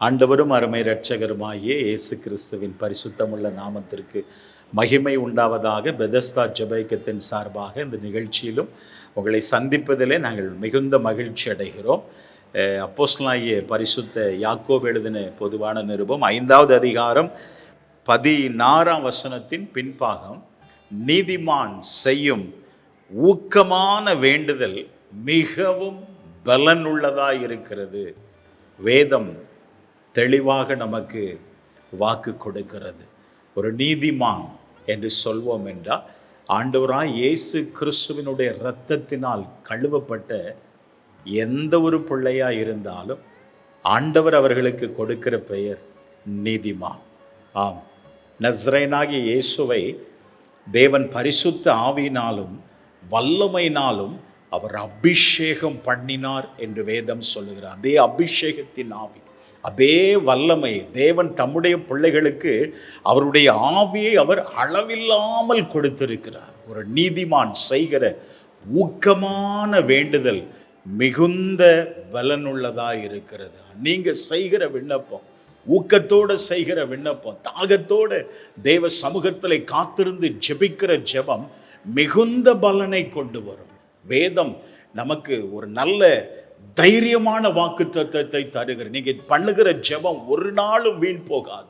ஆண்டவரும் அருமை இரட்சகருமாகிய இயேசு கிறிஸ்துவின் பரிசுத்தமுள்ள நாமத்திற்கு மகிமை உண்டாவதாக பெதஸ்தா ஜபைக்கத்தின் சார்பாக இந்த நிகழ்ச்சியிலும் உங்களை சந்திப்பதிலே நாங்கள் மிகுந்த மகிழ்ச்சி அடைகிறோம். அப்போஸ்லாய பரிசுத்த யாக்கோப் எழுதின பொதுவான நிருபம் ஐந்தாவது அதிகாரம் பதினாறாம் வசனத்தின் பின்பாகம் நீதிமான் செய்யும் ஊக்கமான வேண்டுதல் மிகவும் பலனுள்ளதாக இருக்கிறது வேதம் தெளிவாக நமக்கு வாக்கு கொடுக்கிறது. ஒரு நீதிமான் என்று சொல்வோம் என்றால் ஆண்டவராய் இயேசு கிறிஸ்துவினுடைய இரத்தத்தினால் கழுவப்பட்ட எந்த ஒரு பிள்ளையா இருந்தாலும் ஆண்டவர் அவர்களுக்கு கொடுக்கிற பெயர் நீதிமான். ஆம். நஸ்ரைனாகிய இயேசுவை தேவன் பரிசுத்த ஆவியினாலும் வல்லமையினாலும் அவர் அபிஷேகம் பண்ணினார் என்று வேதம் சொல்லுகிறார். அதே அபிஷேகத்தின் ஆவி. அதே வல்லமை தேவன் தம்முடைய பிள்ளைகளுக்கு அவருடைய ஆவியை அவர் அளவில்லாமல் கொடுத்திருக்கிறார். ஒரு நீதிமான் செய்கிற ஊக்கமான வேண்டுதல் மிகுந்த பலனுள்ளதாக இருக்கிறது. நீங்கள் செய்கிற விண்ணப்பம் ஊக்கத்தோடு செய்கிற விண்ணப்பம் தாகத்தோடு தேவ சமூகத்தில் காத்திருந்து ஜெபிக்கிற ஜெபம் மிகுந்த பலனை கொண்டு வரும். வேதம் நமக்கு ஒரு நல்ல தைரியமான வாக்கு தத்துவத்தை தருகிற நீங்க பண்ணுகிற ஜெபம் ஒரு நாளும் வீண் போகாது.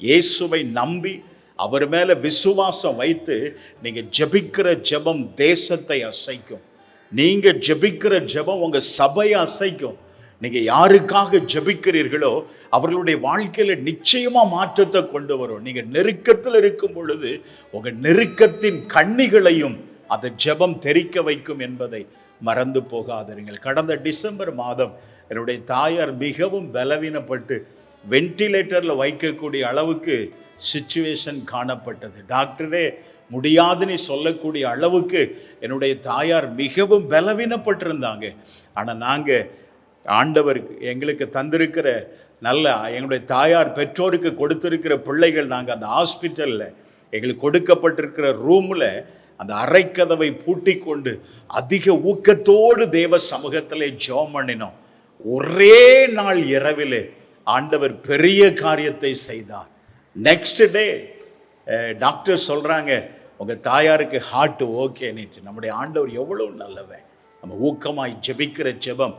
இயேசுவை நம்பி அவர் மேல விசுவாசம் வைத்து நீங்க ஜெபிக்கிற ஜெபம் தேசத்தை அசைக்கும். நீங்க ஜெபிக்கிற ஜெபம் உங்க சபையை அசைக்கும். நீங்க யாருக்காக ஜெபிக்கிறீர்களோ அவர்களுடைய வாழ்க்கையில நிச்சயமா மாற்றத்தை கொண்டு வரும். நீங்க நெருக்கத்தில் இருக்கும் பொழுது உங்க நெருக்கத்தின் கண்ணிகளையும் அதை ஜெபம் தெரிக்க வைக்கும் என்பதை மறந்து போகாதீர்கள் கடந்த டிசம்பர் மாதம் என்னுடைய தாயார் மிகவும் பலவீனப்பட்டு வென்டிலேட்டரில் வைக்கக்கூடிய அளவுக்கு சுச்சுவேஷன் காணப்பட்டது. டாக்டரே முடியாதுன்னு சொல்லக்கூடிய அளவுக்கு என்னுடைய தாயார் மிகவும் பலவீனப்பட்டிருந்தாங்க. ஆனால் நாங்கள் ஆண்டவருக்கு எங்களுக்கு தந்திருக்கிற நல்ல எங்களுடைய தாயார் பெற்றோருக்கு கொடுத்திருக்கிற பிள்ளைகள் நாங்கள் அந்த ஹாஸ்பிட்டலில் எங்களுக்கு கொடுக்கப்பட்டிருக்கிற ரூமில் அந்த அறைக்கதவை பூட்டி கொண்டு அதிக ஊக்கத்தோடு தேவ சமூகத்திலே ஜெபம் பண்ணினோம். ஒரே நாள் இரவிலே ஆண்டவர் பெரிய காரியத்தை செய்தார். நெக்ஸ்ட் டே டாக்டர் சொல்கிறாங்க உங்கள் தாயாருக்கு ஹார்ட் ஓகே நேற்று. நம்முடைய ஆண்டவர் எவ்வளோ நல்லவன். நம்ம ஊக்கமாய் ஜெபிக்கிற ஜெபம்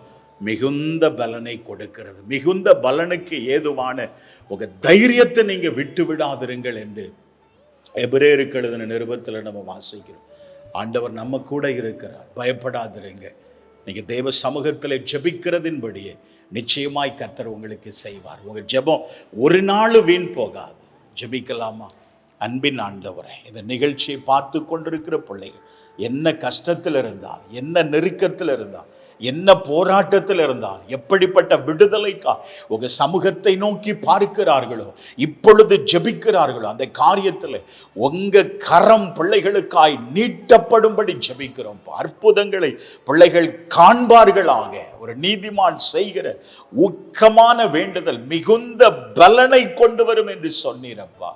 மிகுந்த பலனை கொடுக்கிறது. மிகுந்த பலனுக்கு ஏதுவான உங்கள் தைரியத்தை நீங்கள் விட்டு விடாதிருங்கள் என்று எபிரேருக்கு எழுதின நிருபத்தில் நம்ம வாசிக்கிறோம். ஆண்டவர் நம்ம கூட இருக்கிறார். பயப்படாதிருங்க. நீங்கள் தேவ சமூகத்தில் ஜபிக்கிறதின்படியே நிச்சயமாய் கத்தர் உங்களுக்கு செய்வார். உங்கள் ஜெபம் ஒரு நாள் வீண் போகாது. ஜெபிக்கலாமா? அன்பின் ஆண்டவரை இந்த நிகழ்ச்சியை பார்த்து கொண்டிருக்கிற பிள்ளைகள் என்ன கஷ்டத்தில் இருந்தால் என்ன நெருக்கத்தில் இருந்தால் என்ன போராட்டத்தில் இருந்தால் எப்படிப்பட்ட விடுதலைக்கா உங்க சமூகத்தை நோக்கி பார்க்கிறார்களோ இப்பொழுது ஜெபிக்கிறார்களோ அந்த காரியத்தில் உங்க கரம் பிள்ளைகளுக்காய் நீட்டப்படும்படி ஜெபிக்கிறோம். அற்புதங்களை பிள்ளைகள் காண்பார்களாக. ஒரு நீதிமான் செய்கிற ஊக்கமான வேண்டுதல் மிகுந்த பலனை கொண்டு வரும் என்று சொன்னீரப்பா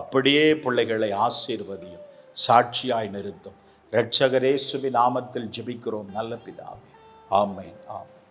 அப்படியே பிள்ளைகளை ஆசீர்வதியும் சாட்சியாய் நிறுத்தும். இரட்சகரேசுவி நாமத்தில் ஜெபிக்கிறோம். நல்ல பிதாவே. ஆமேன் ஆமேன்.